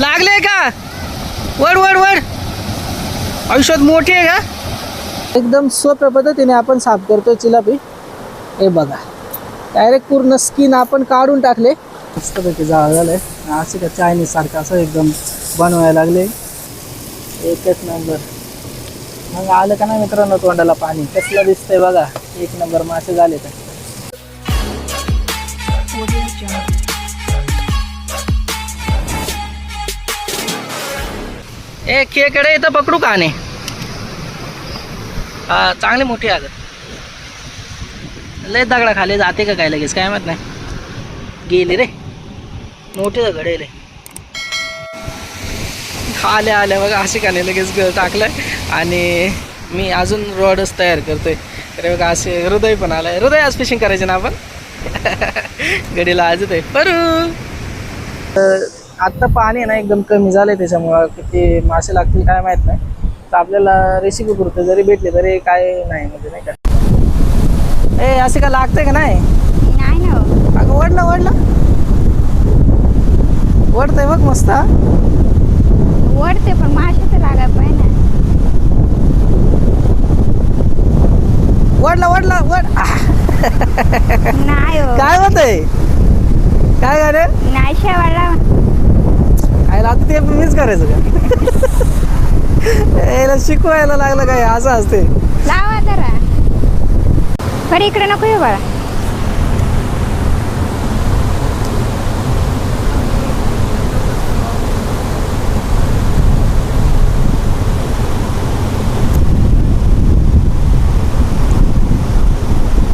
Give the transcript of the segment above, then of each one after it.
लागले का? वड वड वड आयुष्यात मोठी आहे का? एकदम सोप्या पद्धतीने आपण साफ करतो चिलापी. हे बघा. डायरेक्ट पूर्ण स्किन आपण काढून टाकले. मस्तपैकी जाळ झालंय. असे का चायनीज सारखं असं एकदम बनवायला लागले. एकच नंबर मग आलं का ना मित्रांनो तोंडाला पाणी? कसलं दिसतंय बघा. एक नंबर मासे झाले तर ए खेकडे इथं पकडू का नाही हा चांगली मोठी आहे अगं लय दगडा खाली जाते का काय लगेच? काय माहीत नाही. गेली रे. मोठी घडेले आल्या आल्या बघा असे का नाही लगेच ग- टाकलंय. आणि मी अजून रॉडच तयार करतोय. अरे बघा असे हृदय पण आलाय. हृदय आज फिशिंग करायचे ना आपण? गडीला आजच आहे. परू! आत्ता पाणी आहे ना एकदम कमी झालंय त्याच्यामुळं किती मासे लागतील काय माहीत नाही. तर आपल्याला रेसिपी पुरतं जरी भेटले तरी काय नाही म्हणजे नाही का. ए असे का लागतंय का नाही? नाही ना हो. अगं वडलं वडलं वडतंय बघ मस्त. वडते पण मासे तर लागाय पाहिजे ना. वडला वडला वड नाही काय होतंय? काय गाणे नाही शेवाळला. काय आता ते मीच करायचं का? याला शिकवायला लागलं काय? असं असते लावा जरा. खरी इकडे नको येऊ बाळा.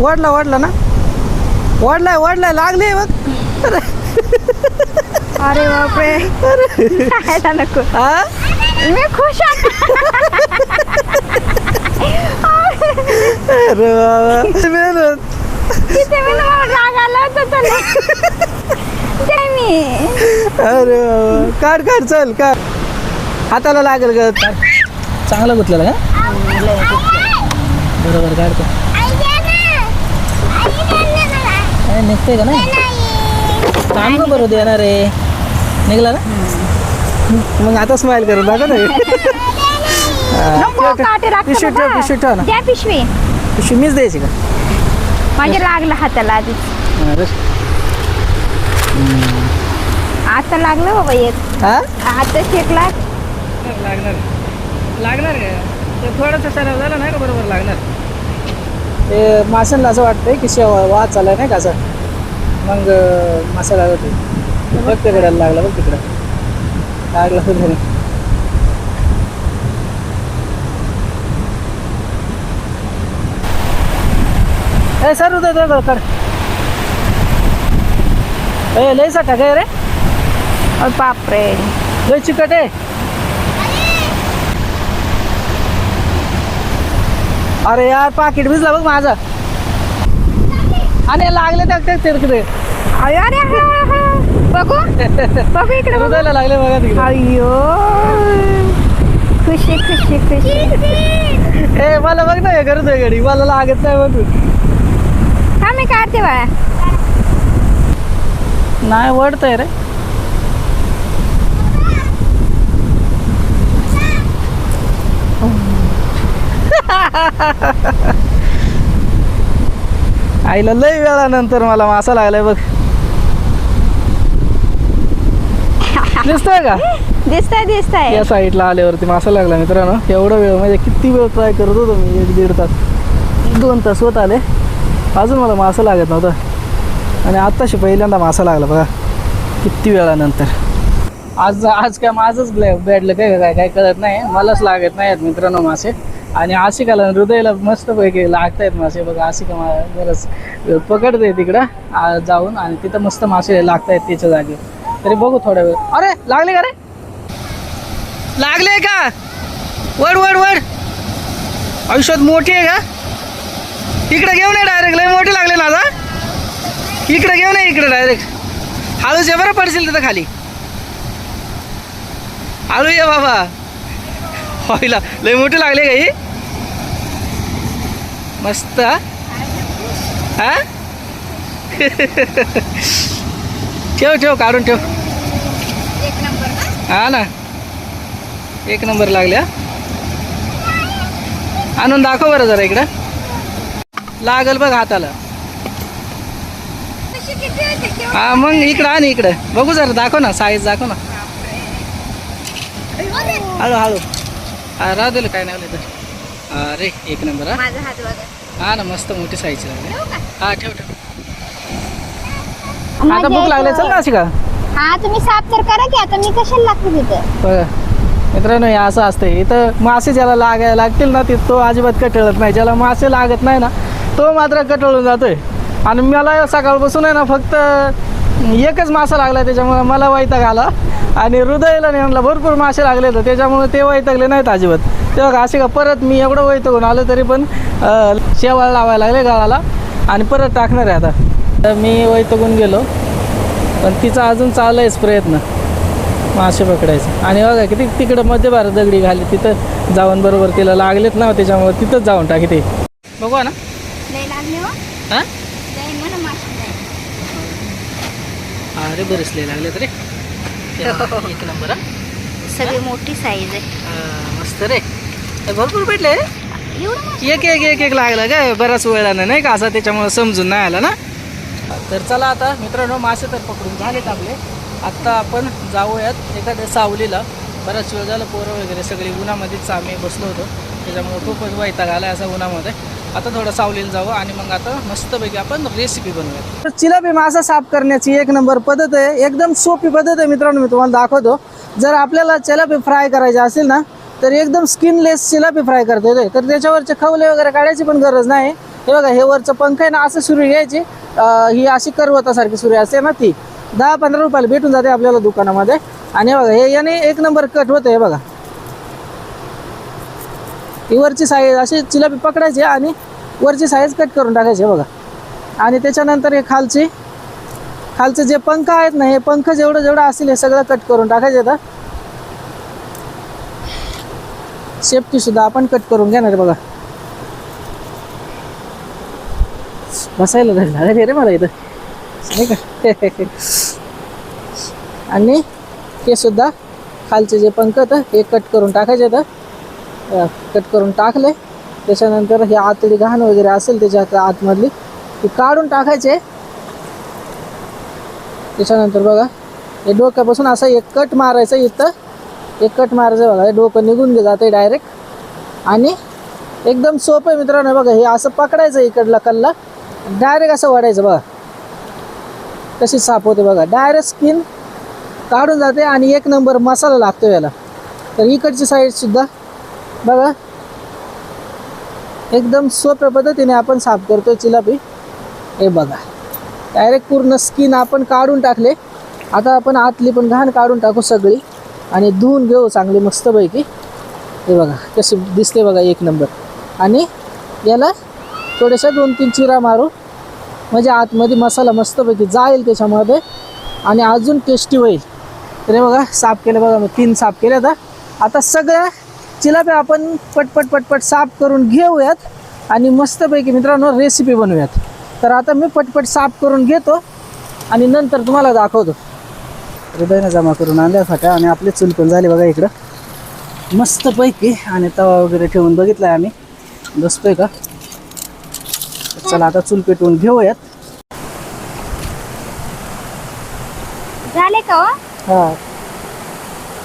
वडला वडला ना? वडलाय वडलाय लागले बघ. अरे बापरे. खायला नको. मी खुश आहे. अरे बाबा. मेहनत. तिथे मी तुम्हाला राग आला होता चला. ते मी. अरे बाबा. काढ काढ चल काढ. हाताला लागेल ग चांगलं गुतलेलं का? बरोबर काढतो काय निघतंय का नाही? काम बरोबर देणार आहे. निघला ना? मग आता स्माइल करून दाखव ना. पिशवी ठेव. पिशवी ठेव ना. पिशवी. पिशवी मीच द्यायची का? माझ्या लागलं हाताला आधी. आता लागलं बाबा एक. हा? आता शेकला. लागणार. लागणार का ते थोडंसं सराव झाला नाही का? बरोबर लागणार. ते माशांना असं वाटतंय की शेव वाद चाललाय नाही का असं? मग मासा लागत बघ तिकडे लागला बघ तिकडं. लागला तर घरी. ए सर उद्या दे गं, कर ए लय सा काय रे. अरे बापरे. लय चिकट आहे. अरे यार पाकिट भिजला बघ माझं. आणि लागले टाकते तिकडे. अरे. बघू. बघू इकडे बघू. हृदयाला लागले बघा तिकडे. अय्यो. खुशी खुशी खुशी. ए मला बघ ना करत आहे गडी मला लागत नाही बघ. हा मी काढते बाळा. नाही वडतंय रे. आईला लय वेळानंतर मला मासा लागलाय बघ. दिसतोय का? दिसतंय दिसतंय. या साईडला आल्यावरती मासा लागला मित्रांनो. एवढा वेळ म्हणजे किती वेळ ट्राय करत होतो मी? एक दीड तास. दोन तास होत आले. अजून मला मासा लागत नव्हता. आणि आत्ताशी पहिल्यांदा मासा लागला बघा. किती वेळानंतर. आज आज काय माझंच बॅडलं काय काय काय कळत नाही. मलाच लागत नाही आहेत मित्रांनो मासे. आणि आशिकाला हृदयाला मस्तपैकी लागत आहेत मासे. बघा आशिका मा बरंच पकडते तिकडं. जाऊन आणि तिथं मस्त मासे लागत आहेत त्याच्या जागी. तरी बघू थोड्या वेळ. अरे लागले का रे? लागले का? वड वड वड आयुष्यात मोठी आहे का? इकडे घेऊन ये डायरेक्ट लय मोठी लागले ना आता. इकडे घेऊन ये इकडे डायरेक्ट हळूच ये बरं पडशील तिथं खाली. हळू ये बाबा. होईला लय मोठी लागले का ही? मस्त हा? ठेव ठेव काढून ठेव. एक नंबर हा ना. एक नंबर लागल्या आणून दाखव बरं जरा इकडं. लागल बघ हाताला? हा मग इकडं आणि इकडं. बघू जरा दाखव ना साईज दाखव ना. हळू हळू. हा राहू दिलं काय नाही तर अरे एक नंबर हा. हा ना मस्त मोठी साईज लागली? हा ठेव ठेव. आता भूक लागले चल ना अशी का? हा तुम्ही साफ तर करा की आता मी कशाला लागते तिथं? बघा मित्रांनो हे असं असते. इथं मासे ज्याला लागायला लागतील ना ते तो अजिबात कटळत नाही. ज्याला मासे लागत नाही ना तो मात्र कटळून जातोय. आणि मला सकाळपासून आहे ना फक्त एकच मासा लागला त्याच्यामुळे मला वैताग आला. आणि हृदयाला नेमला भरपूर मासे लागले तर त्याच्यामुळे ते वैतागले नाहीत अजिबात. ते बघा असे का परत मी एवढं वैतागून आलो तरी पण शेवाळ लावायला लागले गाळाला. आणि परत टाकणार आहे आता. तर मी वैतागून गेलो. पण तिचा अजून चालू आहेच प्रयत्न. मासे पकडायचे. आणि बघा किती तिकडं मध्य भारत दगडी घाली तिथं जाऊन बरोबर तिला लागलेत ना त्याच्यामुळे तिथंच जाऊन टाकी ते. बघू ना. हो. हां. अरे बरेच लय लागले तरी एक नंबर सगळी मोठी साईज आहे. मस्त रे. भरपूर भेटले? एक एक एक एक लागला काय बराच वेळानं नाही का असं त्याच्यामुळे समजून नाही आला ना. तर चला आता मित्रांनो मासे तर पकडून झालेत आपले. आत्ता आपण जाऊयात एखाद्या सावलीला. बराच वेळ झालं पोरं वगैरे सगळी उन्हामध्येच आम्ही बसलो होतो. त्याच्यामुळे खूपच वैताग आला असा उन्हामध्ये. आता थोडं सावलीला जावं आणि मग आता मस्तपैकी आपण रेसिपी बनवूया तर चिलापी मासा साफ करण्याची एक नंबर पद्धत आहे. एकदम सोपी पद्धत आहे मित्रांनो मी तुम्हाला दाखवतो. जर आपल्याला चिलापी फ्राय करायचे असेल ना तर एकदम स्किनलेस चिलापी फ्राय करता येते तर त्याच्यावरचे खवले वगैरे काढायची पण गरज नाही. हे बघा हे वरचं पंख आहे ना असं सुरू घ्यायची. ही अशी करवतासारखी सुरी असते ना ती. दहा पंधरा रुपयाला भेटून जाते आपल्याला दुकानामध्ये. आणि बघा हे याने एक नंबर कट होतं हे बघा. ही वरची साईज अशी चिलापी पकडायची आणि वरची साईज कट करून टाकायची बघा. आणि त्याच्यानंतर हे खालची खालचे जे पंख आहेत ना हे पंख जेवढं जेवढं असतील हे सगळं कट करून टाकायचे आता. शेपटी सुद्धा आपण कट करून घेणार आहे बघा. बसायला झालं रे मला इथं. नाही का? आणि हे सुद्धा खालचे जे पंख तर हे कट करून टाकायचे तर कट करून टाकले. त्याच्यानंतर हे आतडी घाण वगैरे असेल त्याच्यात आतमधली ती काढून टाकायचे. त्याच्यानंतर बघा हे डोक्यापासून असं एक कट मारायचं इथं. एक कट मारायचं बघा हे डोकं निघून जाते डायरेक्ट आणि एकदम सोपं आहे मित्रांनो बघा हे असं पकडायचं इकडला कल्ला. डायरेक्ट असं वाढायचं बघा. कशी साफ होते बघा. डायरेक्ट स्किन काढून जाते आणि एक नंबर मसाला लागतो याला. तर इकडची साईडसुद्धा बघा. एकदम सोप्या पद्धतीने आपण साफ करतो चिलापी हे बघा. डायरेक्ट पूर्ण स्किन आपण काढून टाकले. आता आपण आतली पण घाण काढून टाकू सगळी. आणि धुवून घेऊ चांगली मस्तपैकी. हे बघा कशी दिसते बघा एक नंबर आणि याला थोड्याशा दोन तीन चिरा मारू. म्हणजे आतमध्ये मसाला मस्तपैकी जाईल त्याच्यामध्ये. आणि अजून टेस्टी होईल. तरी बघा साफ केलं बघा मी तीन साफ केले आता. आता सगळ्या चिलाप्या आपण पटपट पटपट साफ करून घेऊयात. आणि मस्तपैकी मित्रांनो रेसिपी बनवूयात. तर आता मी पटपट साफ करून घेतो. आणि नंतर तुम्हाला दाखवतो. हृदयनं जमा करून आणल्या फाट्या आणि आपले चूल पण झाले बघा इकडं. मस्तपैकी. आणि तवा वगैरे ठेवून बघितला आहे आम्ही. बसतोय का? चला आता चूल पेटवून घेऊयात. झाले का हो? हा.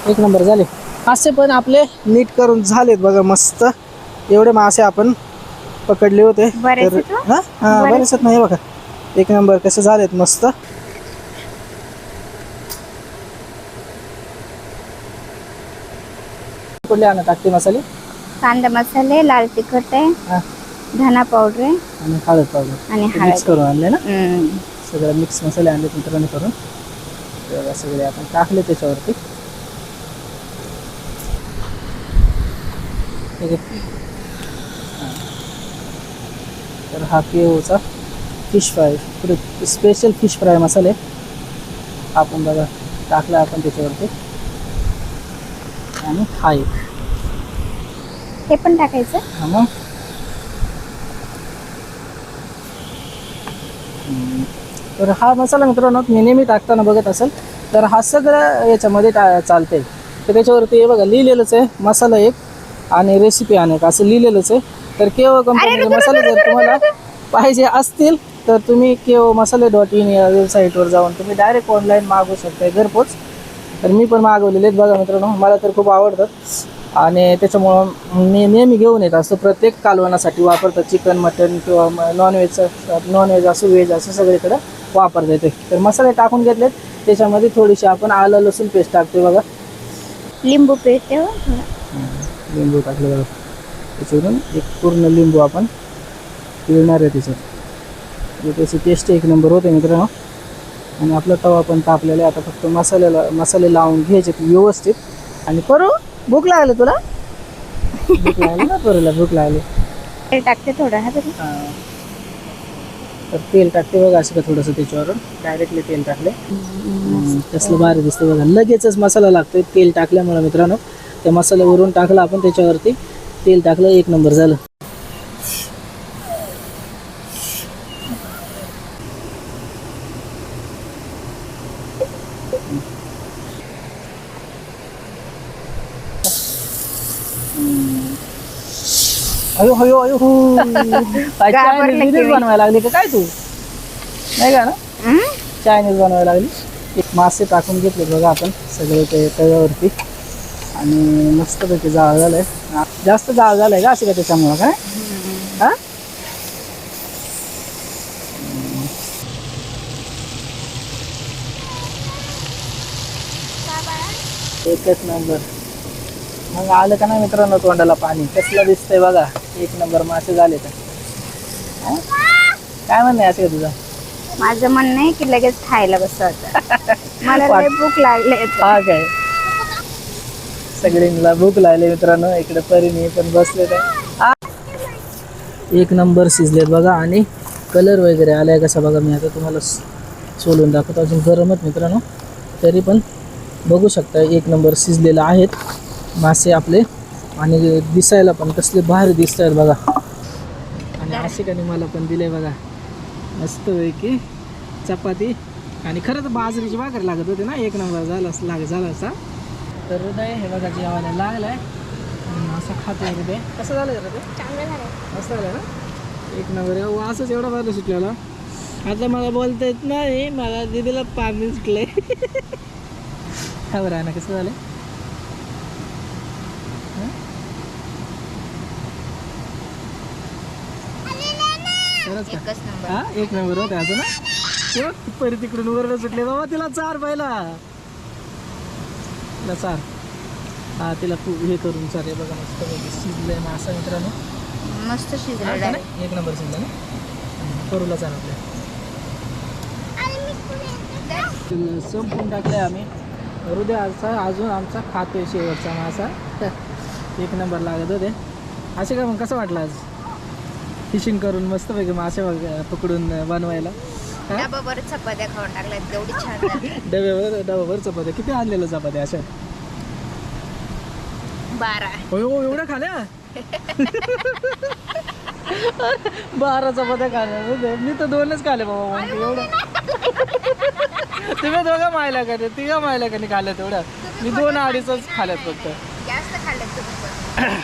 एक नंबर झाले. मासे पण आपले नीट करून झालेत बघा मस्त. एवढे मासे आपण पकडले होते. बरेच आहेत हो? हा? हा बरेच. बरेच आहेत नाही बघा. एक नंबर कसे झालेत मस्त. कुठले आणत टाकते मसाले? कांदा मसाले लाल तिखट आहे. हा. धना पावडर आहे. आणि हळद पावडर आणि मिक्स हळद. करून आणले ना? हम्म. सगळे मिक्स मसाले आणले मित्रांनी करून. ते बघा सगळे आपण टाकले त्याच्यावरती. ठीक आहे हां. तर हा केओचा fish fry special fish fry मसाले. आपण बघा टाकला आपण त्याच्यावरती. आणि हा एक. हे पण टाकायचं? हा मग. तर हा मसाला मित्रांनो मी नेहमी टाकताना बघत असेल तर हा सगळं याच्यामध्ये टा चालते तर त्याच्यावरती हे बघा लिहिलेलंच आहे मसाला एक आणि रेसिपी अनेक असं लिहिलेलंच आहे. तर केव कंपनीचे मसाले जर तुम्हाला पाहिजे असतील तर तुम्ही केव मसाले डॉट इन या वेबसाईटवर जाऊन तुम्ही डायरेक्ट ऑनलाईन मागवू शकता घरपोच. तर मी पण मागवलेले आहेत बघा मित्रांनो मला तर खूप आवडतात. आणि त्याच्यामुळं मी नेहमी घेऊन येत असतो. प्रत्येक कालवणासाठी वापरतात चिकन मटन किंवा नॉनव्हेजचं नॉनव्हेज असो व्हेज असं सगळीकडं वापरता येते. तर मसाले टाकून घेतलेत. त्याच्यामध्ये थोडीशी आपण आलं लसूण पेस्ट टाकतो बघा. लिंबू पेस्ट ठेव लिंबू टाकलं बघा. त्याच्यावरून एक पूर्ण लिंबू आपण पिळणार आहे त्याच्यात. म्हणजे त्याची टेस्ट एक नंबर होते मित्रांनो. आणि आपला तवा पण तापलेला आहे. आता फक्त मसाल्याला मसाले लावून घ्यायचे व्यवस्थित. आणि करू? भूक लागली तुला? भूक लागली ना भूक लागली. टाकते थोडं हा तरी हा. तर तेल टाकते बघा असं का थोडंसं त्याच्यावरून. डायरेक्टली तेल टाकले. हम्म, कसलं भारी दिसतं बघा. लगेचच मसाला लागतोय तेल टाकल्यामुळे मित्रांनो. त्या मसाल्यावरून टाकला आपण त्याच्यावरती. तेल टाकलं एक नंबर झालं. अयो अयो अयो काय घाबरले चायनीज मी. बनवायला लागली का? काय तू? नाही का ना? चायनीज बनवायला लागली. एक मासे टाकून घेतले बघा आपण सगळे ते तव्यावरती. आणि मस्तपैकी जाळ झालाय. जास्त जाळ झालाय का असे का त्याच्यामुळं काय? हा? एकच नंबर मग आलं का ना मित्रांनो तोंडाला पाणी? कसलं दिसतंय बघा. एक नंबर मासे झाले तर. हा? काय म्हणणं आहे असं तुझं? माझं म्हणणं आहे की लगेच खायला बसवायचं मला लय भूक लागले हा काय? सगळ्यांना भूक लागली मित्रांनो. इकडे परिणी पण बसले तर एक नंबर शिजलेत बघा आणि कलर वगैरे आलाय कसा बघा मी आता तुम्हाला स- सोलून दाखवतो. अजून गरमच मित्रांनो. तरी पण बघू शकता एक नंबर शिजलेलं आहेत मासे आपले. आणि दिसायला पण कसले भारी दिसत आहेत बघा. आणि आशिकाने मला पण दिले बघा. मस्त की चपाती. आणि खरं तर बाजरीची भाकर लागत होती ना एक नंबर झाला असं लाग झाला असा. तर हृदय हे बघा जेवायला लागलाय. आणि असं खातोय हृदय. कसं झालं हृदय? चांगलं झालं ना? एक नंबर. आहे. वासच एवढा भारी सुटलेला. आता मला बोलता येत नाही मला दिदीला पाणी सुटलंय. हा बरं आहे ना कसं झालं खरंच का? हा? एक नंबर होता असं ना परी तिकडून वरडे सुटले. बाबा तिला चार पहिला. तिला चार. हा तिला खूप हे करून चार बघा मस्त शिजलंय मासा मित्रांनो. मस्त नाही? एक नंबर शिजला ना? करूला चार आपल्या. संपून टाकलाय आम्ही. हृदय आजचा अजून आमचा खातोय शेवटचा मासा. एक नंबर लागत होते. असे का मग कसं वाटलं आज? फिशिंग करून मस्तपैकी मासे पकडून बनवायला? डबाभर चपात्या खाऊन टाकल्यात एवढी छान. डब्यावर डब्यावर चपात्या. किती आणलेलं चपात्या अशा? बारा. हो एवढ्या खाल्या? बारा चपात्या खाल्या. मी तर दोनच खाले बाबा एवढं. तुम्ही दोघं मायला का तिघं मायला का नाही खाल्ल्या तेवढ्या मी दोन अडीचच खाल्यात फक्त जास्त खाल्ल्यात तुम्ही पण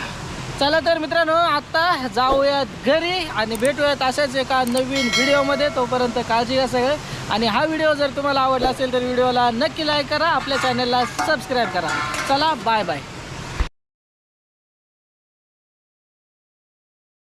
चला तर मित्रांनो आत्ता जाऊयात घरी आणि भेटूयात अशाच एका नवीन व्हिडिओमध्ये. तोपर्यंत काळजी घ्या सगळे. आणि हा व्हिडिओ जर तुम्हाला आवडला असेल तर व्हिडिओला नक्की लाईक करा आपल्या चॅनलला सबस्क्राईब करा. चला बाय बाय